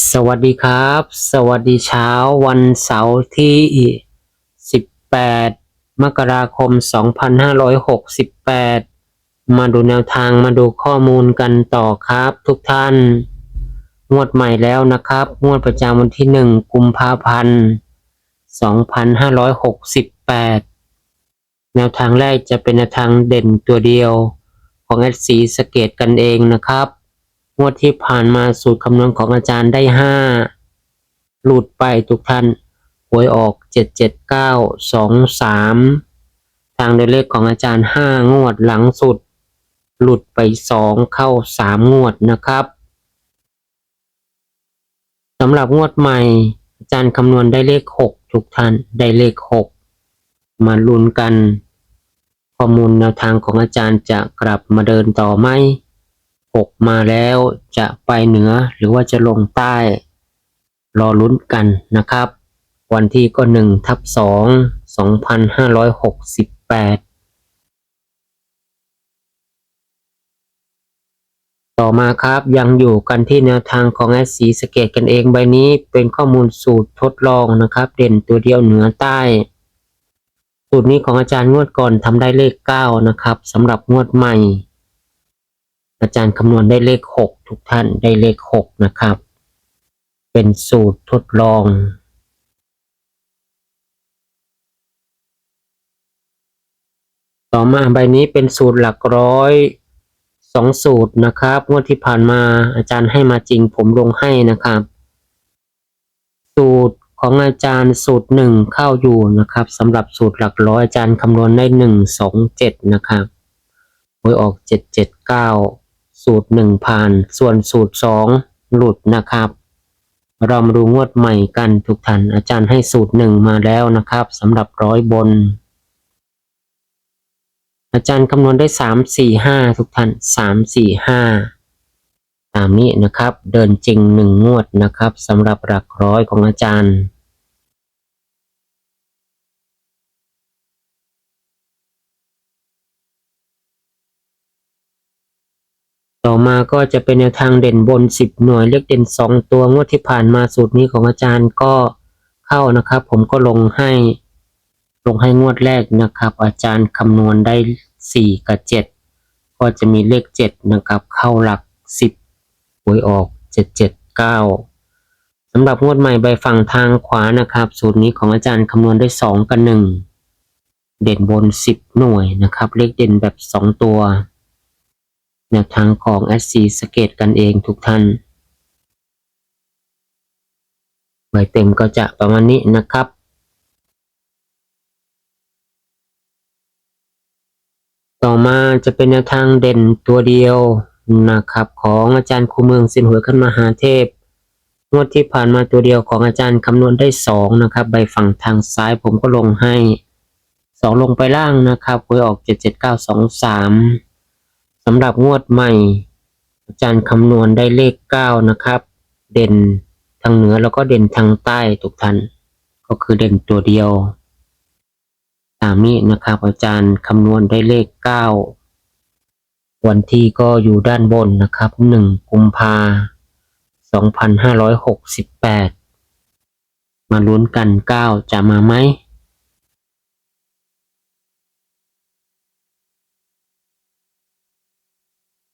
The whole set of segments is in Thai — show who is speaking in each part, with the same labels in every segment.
Speaker 1: สวัสดีครับ สวัสดีเช้าวันเสาร์ที่ 18 มกราคม 2568 มาดูแนวทางมาดูข้อมูลกันต่อครับทุกท่าน งวดใหม่แล้วนะครับ งวดประจำวันที่ 1 กุมภาพันธ์ 2568 แนวทางแรกจะเป็นแนวทางเด่นตัวเดียวของแอดสีสเกตกันเองนะครับ งวดที่ผ่านมาสูตรคำนวณของอาจารย์ได้ห้าหลุดไปทุกท่านหวยออกเจ็ดเจ็ดเก้าสองสามทางโดยเลขของอาจารย์ห้างวดหลังสุด หลุดไปสองเข้าสามงวดนะครับสำหรับงวดใหม่อาจารย์คำนวณได้เลขหกทุกท่านได้เลขหกมาลุ้นกัน ข้อมูลแนวทางของอาจารย์จะกลับมาเดินต่อไหม หกมาแล้วจะไปเหนือหรือว่าจะลงใต้ รอลุ้นกันนะครับ วันที่ก็หนึ่งทับสองสองพันห้าร้อยหกสิบแปดต่อมาครับยังอยู่กันที่แนวทางของแอสสีสเกตกันเองใบนี้เป็นข้อมูลสูตรทดลองนะครับ เด่นตัวเดียวเหนือใต้ สูตรนี้ของอาจารย์งวดก่อนทำได้เลขเก้านะครับสำหรับงวดใหม่ อาจารย์คำนวณได้เลขหกทุกท่านได้เลขหกนะครับ เป็นสูตรทดลอง ต่อมาใบนี้เป็นสูตรหลักร้อยสองสูตรนะครับงวดที่ผ่านมาอาจารย์ให้มาจริงผมลงให้นะครับ สูตรของอาจารย์สูตรหนึ่งเข้าอยู่นะครับสำหรับสูตรหลักร้อยอาจารย์คำนวณได้หนึ่งสองเจ็ดนะครับหวยออกเจ็ดเจ็ดเก้า สูตรหนึ่งผ่าน ส่วนสูตรสองหลุดนะครับ เรามาดูงวดใหม่กันทุกท่านอาจารย์ให้สูตรหนึ่งมาแล้วนะครับสำหรับร้อยบน อาจารย์คำนวณได้สามสี่ห้าทุกท่านสามสี่ห้าตามนี้นะครับ เดินจริงหนึ่งงวดนะครับสำหรับหลักร้อยของอาจารย์ ต่อมาก็จะเป็นแนวทางเด่นบน 10 หน่วยเลขเด่น 2 ตัวงวดที่ผ่านมาสูตรนี้ของอาจารย์ก็เข้านะครับ ผมก็ลงให้ลงให้งวดแรกนะครับ อาจารย์คำนวณได้ 4 กับ 7 ก็จะมีเลข 7 นะครับ เข้าหลัก 10หวยออก 779สำหรับงวดใหม่ใบฝั่งทางขวานะครับ สูตรนี้ของอาจารย์คำนวณได้ 2 กับ 1 เด่นบน 10 หน่วยนะครับ เลขเด่นแบบ 2 ตัว แนวทางของ SC สเกตกันเองทุกท่านใบเต็มก็จะประมาณนี้นะครับ ต่อมาจะเป็นแนวทางเด่นตัวเดียวนะครับ ของอาจารย์ครูเมืองสินหัวขึ้นมหาเทพงวดที่ผ่านมาตัวเดียวของอาจารย์คำนวณได้สองนะครับ ใบฝั่งทางซ้ายผมก็ลงให้สองลงไปล่างนะครับหวยออกเจ็ดเจ็ดเก้า สำหรับงวดใหม่ อาจารย์คำนวณได้เลขเก้านะครับ เด่นทางเหนือแล้วก็เด่นทางใต้ทุกท่านก็คือเด่นตัวเดียว ตามนี้นะครับ อาจารย์คำนวณได้เลขเก้าวันที่ก็อยู่ด้านบนนะครับหนึ่งกุมภาสองพันห้าร้อยหกสิบแปดมาลุ้นกันเก้าจะมาไหม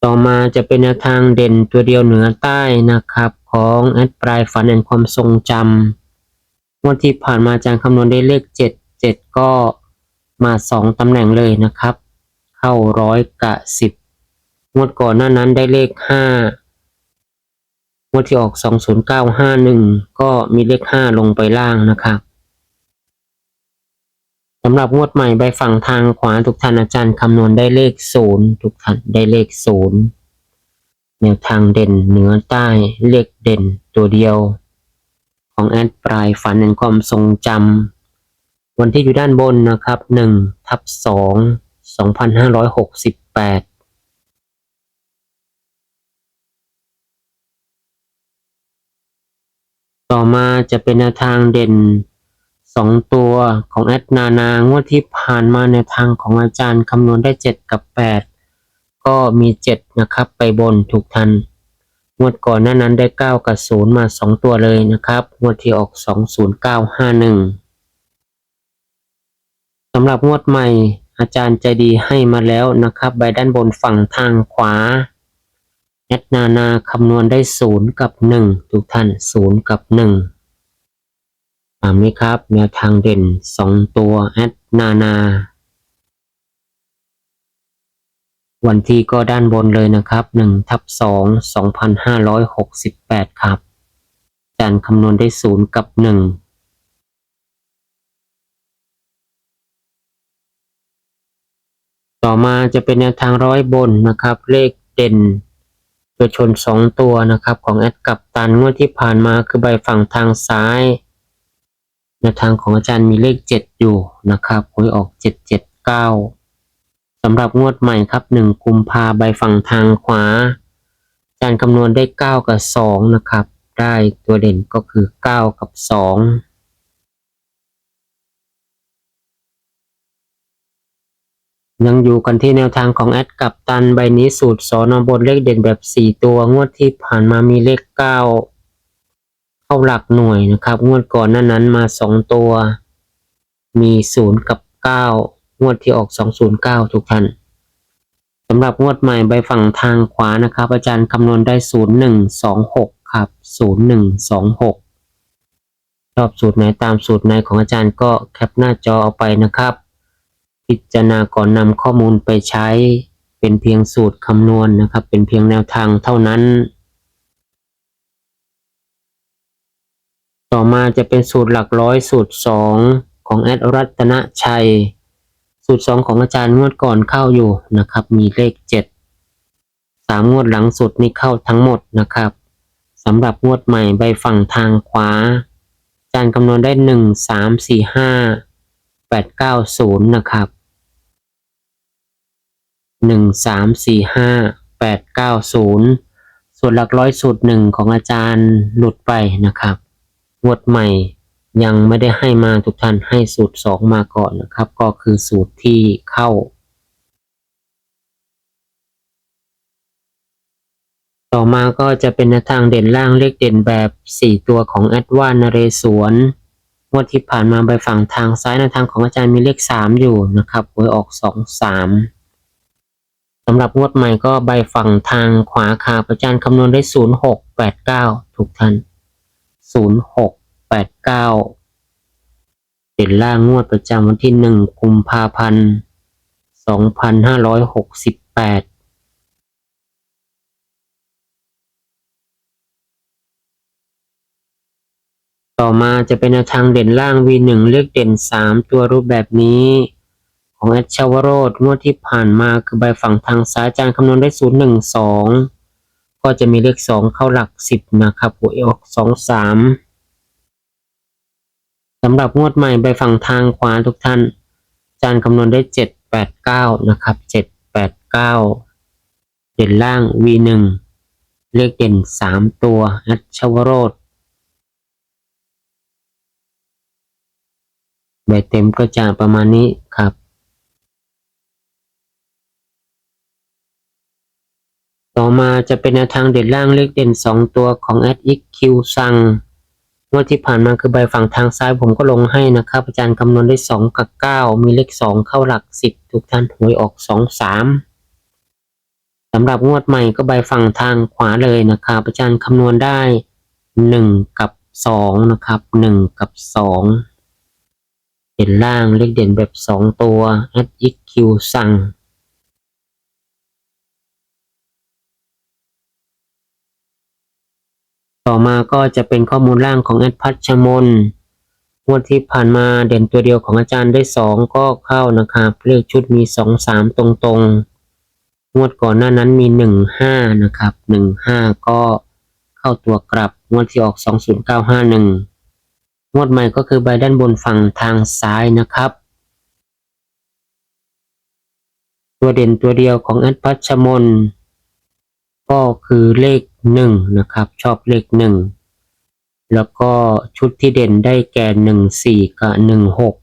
Speaker 1: ต่อมาจะเป็นแนวทางเด่นตัวเดียวเหนือใต้นะครับ ของแอดปลายฝันแห่งความทรงจำงวดที่ผ่านมาอาจารย์คำนวณได้เลขเจ็ดเจ็ดก็มาสองตำแหน่งเลยนะครับ เข้าร้อยกะสิบงวดก่อนหน้านั้นได้เลขห้างวดที่ออกสองศูนย์เก้าห้าหนึ่งก็มีเลขห้าลงไปล่างนะครับ สำหรับงวดใหม่ใบฝั่งทางขวาทุกท่านอาจารย์คำนวณได้เลขศูนย์ทุกท่านได้เลขศูนย์แนวทางเด่นเหนือใต้เลขเด่นตัวเดียว ของแอดปลายฝันในความทรงจำวันที่อยู่ด้านบนนะครับหนึ่งทับสองสองพันห้าร้อยหกสิบแปดต่อมาจะเป็นแนวทางเด่น องตัวของแอดนานางวดที่ผ่านมาแนทางของอาจารย์คำนวณได้เจ็ดกับแปดก็มีเจ็ดนะครับ ไปบนถูกทัน งวดก่อนหน้านั้นได้เก้ากับศูนย์มาสองตัวเลยนะครับ งวดที่ออกสองศูนย์เก้าห้าหนึ่งสำหรับงวดใหม่อาจารย์ใจดีให้มาแล้วนะครับ ใบด้านบนฝั่งทางขวาแอดนานาคำนวณได้ศูนย์กับหนึ่งทุกท่านศูนย์กับหนึ่ง ตามนี้ครับ แนวทางเด่นสองตัวแอดนานา วันที่ก็ด้านบนเลยนะครับหนึ่งทับสองสองพันห้าร้อยหกสิบแปดครับจารย์คำนวณได้ศูนย์กับหนึ่งต่อมาจะเป็นแนวทางร้อยบนนะครับ เลขเด่น ตัวชนสองตัวนะครับ ของแอดกับตันงวดที่ผ่านมาคือใบฝั่งทางซ้าย แนวทางของอาจารย์มีเลขเจ็ดอยู่นะครับหวยออกเจ็ดเจ็ดเก้าสำหรับงวดใหม่ครับหนึ่งกุมภาใบฝั่งทางขวา อาจารย์คำนวณได้เก้ากับสองนะครับ ได้ตัวเด่นก็คือเก้ากับสองยังอยู่กันที่แนวทางของแอดกับตันใบนี้สูตรสอนอบนเลขเด่นแบบ 4 ตัวงวดที่ผ่านมามีเลข 9 เข้าหลักหน่วยนะครับ งวดก่อนหน้านั้นมา2ตัว มี0กับ9งวดที่ออก209ทุกท่านสำหรับงวดใหม่ใบฝั่งทางขวานะครับ อาจารย์คำนวณได้0126ครับ0126ชอบสูตรไหนตามสูตรไหนของอาจารย์ก็แคปหน้าจอเอาไปนะครับ พิจารณาก่อนนำข้อมูลไปใช้เป็นเพียงสูตรคำนวณนะครับ เป็นเพียงแนวทางเท่านั้น ต่อมาจะเป็นสูตรหลักร้อยสูตรสองของแอดรัตนชัย สูตรสองของอาจารย์งวดก่อนเข้าอยู่นะครับ มีเลขเจ็ดสามงวดหลังสุดนี่เข้าทั้งหมดนะครับสำหรับงวดใหม่ใบฝั่งทางขวา อาจารย์คำนวณได้หนึ่งสามสี่ห้าแปดเก้าศูนย์นะครับหนึ่งสามสี่ห้าแปดเก้าศูนย์ส่วนหลักร้อยสูตรหนึ่งของอาจารย์หลุดไปนะครับ งวดใหม่ยังไม่ได้ให้มาทุกท่านให้สูตรสองมาก่อนนะครับ ก็คือสูตรที่เข้า ต่อมาก็จะเป็นแนวทางเด่นล่างเลขเด่นแบบ 4 ตัวของแอดวานนเรศวรงวดที่ผ่านมาไปฝั่งทางซ้ายในวทางของอาจารย์มีเลข 3 อยู่นะครับหวยออก 2 3สำหรับงวดใหม่ก็ใบฝั่งทางขวาขาอาจารย์คำนวณได้ 0 6 8 9ถูกท่าน 0 6 8 9เด่นล่างงวดประจำวันที่1กุมภาพันธ์2568ต่อมาจะเป็นแนวทางเด่นล่าง V1 เลขเด่น 3 ตัวรูปแบบนี้ ของแอดชาวโรดงวดที่ผ่านมาคือใบฝั่งทางซ้ายจารย์คำนวณได้ 0 1 2 ก็จะมีเลข2เข้าหลัก10นะครับหัวออก2 3สำหรับงวดใหม่ใบฝั่งทางขวาทุกท่าน จารย์คำนวณได้7 8 9นะครับ7 8 9เก้าเด่นล่าง V1 เลขเด่น 3 ตัวอดชวโรดใบเต็มก็จะประมาณนี้ครับ ต่อมาจะเป็นแนวทางเด่นล่างเลขเด่น 2 ตัวของ a d x q สั่งงวดที่ผ่านมาคือใบฝั่งทางซ้ายผมก็ลงให้นะครับ อาจารย์คำนวณได้ 2 กับ 9 มีเลข 2 เข้าหลัก 10 ทุกท่านหวยออก 2 3สำหรับงวดใหม่ก็ใบฝั่งทางขวาเลยนะครับอาจารย์คำนวณได้ 1 กับ 2 นะครับ 1 กับ 2 เด่นล่างเลขเด่นแบบ 2 ตัว at xq สั่ง ต่อมาก็จะเป็นข้อมูลล่างของแอดพัชมนงวดที่ผ่านมาเด่นตัวเดียวของอาจารย์ได้สองก็เข้านะครับเลขชุดมีสองสามตรงๆ งวดก่อนหน้านั้นมีหนึ่งห้านะครับหนึ่งห้าก็เข้าตัวกลับ งวดที่ออกสองศูนย์เก้าห้าหนึ่งงวดใหม่ก็คือใบด้านบนฝั่งทางซ้ายนะครับ ตัวเด่นตัวเดียวของแอดพัชมนก็คือเลข หนึ่งนะครับ ชอบเลขหนึ่งแล้วก็ชุดที่เด่นได้แก่หนึ่งสี่กับหนึ่งหก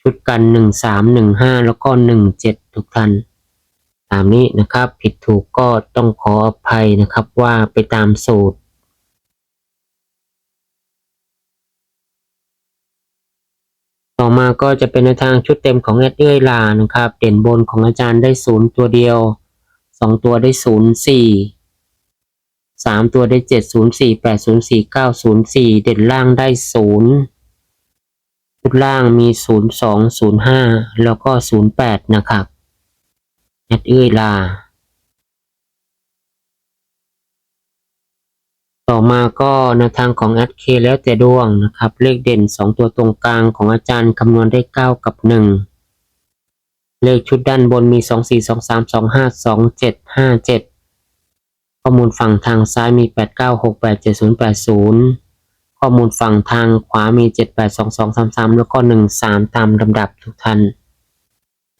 Speaker 1: ชุดกันหนึ่งสามหนึ่งห้าแล้วก็หนึ่งเจ็ดทุกท่านตามนี้นะครับ ผิดถูกก็ต้องขออภัยนะครับว่าไปตามสูตรต่อมาก็จะเป็นในทางชุดเต็มของแอดเอื้อยลานะครับ เด่นบนของอาจารย์ได้ศูนย์ตัวเดียวสองตัวได้ศูนย์สี่ สามตัวได้เจ็ดศูนย์สี่แปดศูนย์สี่เก้าศูนย์สี่เด่นล่างได้ศูนย์ชุดล่างมีศูนย์สองศูนย์ห้าแล้วก็ศูนย์แปดนะครับแอดเอื้อยลา ต่อมาก็แนวทางของแอดเคแล้วแต่ดวงนะครับ เลขเด่นสองตัวตรงกลางของอาจารย์คำนวณได้เก้ากับหนึ่งเลขชุดด้านบนมีสองสี่สองสามสองห้าสองเจ็ดห้าเจ็ด ข้อมูลฝั่งทางซ้ายมีแปดเก้าหกแปดเจ็ดศูนย์แปดศูนย์ข้อมูลฝั่งทางขวามีเจ็ดแปดสองสองสามสามแล้วก็หนึ่งสามตามลำดับทุกท่าน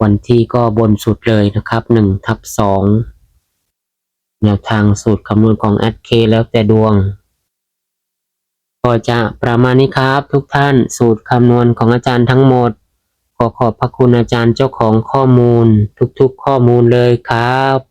Speaker 1: วันที่ก็บนสุดเลยนะครับหนึ่งทับสองแนวทางสูตรคำนวณของแอดเคแล้วแต่ดวง ก็จะประมาณนี้ครับทุกท่านสูตรคำนวณของอาจารย์ทั้งหมด ขอขอบพระคุณอาจารย์เจ้าของข้อมูลทุกๆข้อมูลเลยครับ